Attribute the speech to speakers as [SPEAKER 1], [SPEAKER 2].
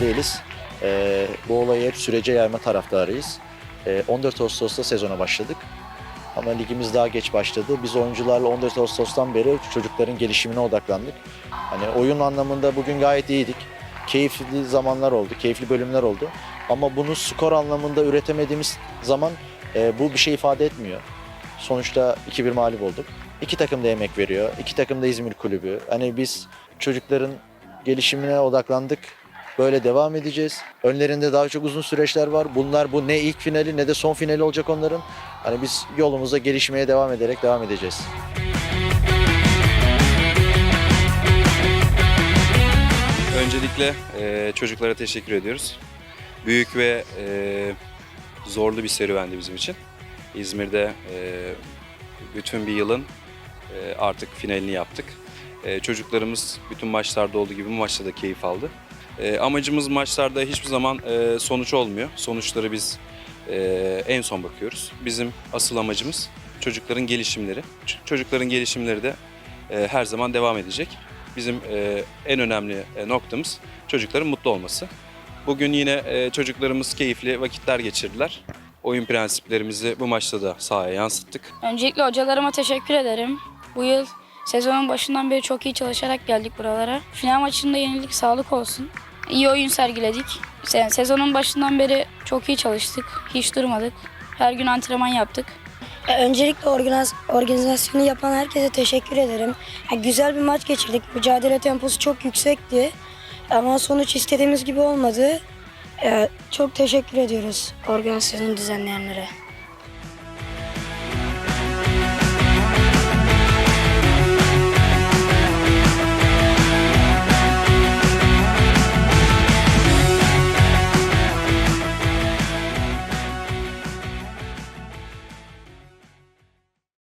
[SPEAKER 1] biz e, bu olayı hep sürece yayma taraftarıyız. E, 14 Ağustos'ta sezona başladık. Ama ligimiz daha geç başladı. Biz oyuncularla 14 Ağustos'tan beri çocukların gelişimine odaklandık. Hani oyun anlamında bugün gayet iyiydik. Keyifli zamanlar oldu, keyifli bölümler oldu. Ama bunu skor anlamında üretemediğimiz zaman e, bu bir şey ifade etmiyor. Sonuçta 2-1 mağlup olduk. İki takım da emek veriyor. İki takım da İzmir kulübü. Hani biz çocukların gelişimine odaklandık. Böyle devam edeceğiz. Önlerinde daha çok uzun süreçler var. Bunlar bu ne ilk finali ne de son finali olacak onların. Hani biz yolumuza gelişmeye devam ederek devam edeceğiz.
[SPEAKER 2] Öncelikle e, çocuklara teşekkür ediyoruz. Büyük ve e, zorlu bir serüvendi bizim için. İzmir'de e, bütün bir yılın e, artık finalini yaptık. E, çocuklarımız bütün maçlarda olduğu gibi bu maçta da keyif aldı. E, amacımız maçlarda hiçbir zaman e, sonuç olmuyor. Sonuçları biz e, en son bakıyoruz. Bizim asıl amacımız çocukların gelişimleri. Ç- çocukların gelişimleri de e, her zaman devam edecek. Bizim e, en önemli e, noktamız çocukların mutlu olması. Bugün yine e, çocuklarımız keyifli vakitler geçirdiler. Oyun prensiplerimizi bu maçta da sahaya yansıttık.
[SPEAKER 3] Öncelikle hocalarıma teşekkür ederim. Bu yıl sezonun başından beri çok iyi çalışarak geldik buralara. Final maçında yenildik, sağlık olsun. İyi oyun sergiledik. Se- Sezonun başından beri çok iyi çalıştık. Hiç durmadık. Her gün antrenman yaptık.
[SPEAKER 4] Öncelikle organiz- organizasyonu yapan herkese teşekkür ederim. Güzel bir maç geçirdik. Mücadele temposu çok yüksekti. Ama sonuç istediğimiz gibi olmadı. Çok teşekkür ediyoruz organizasyonu düzenleyenlere.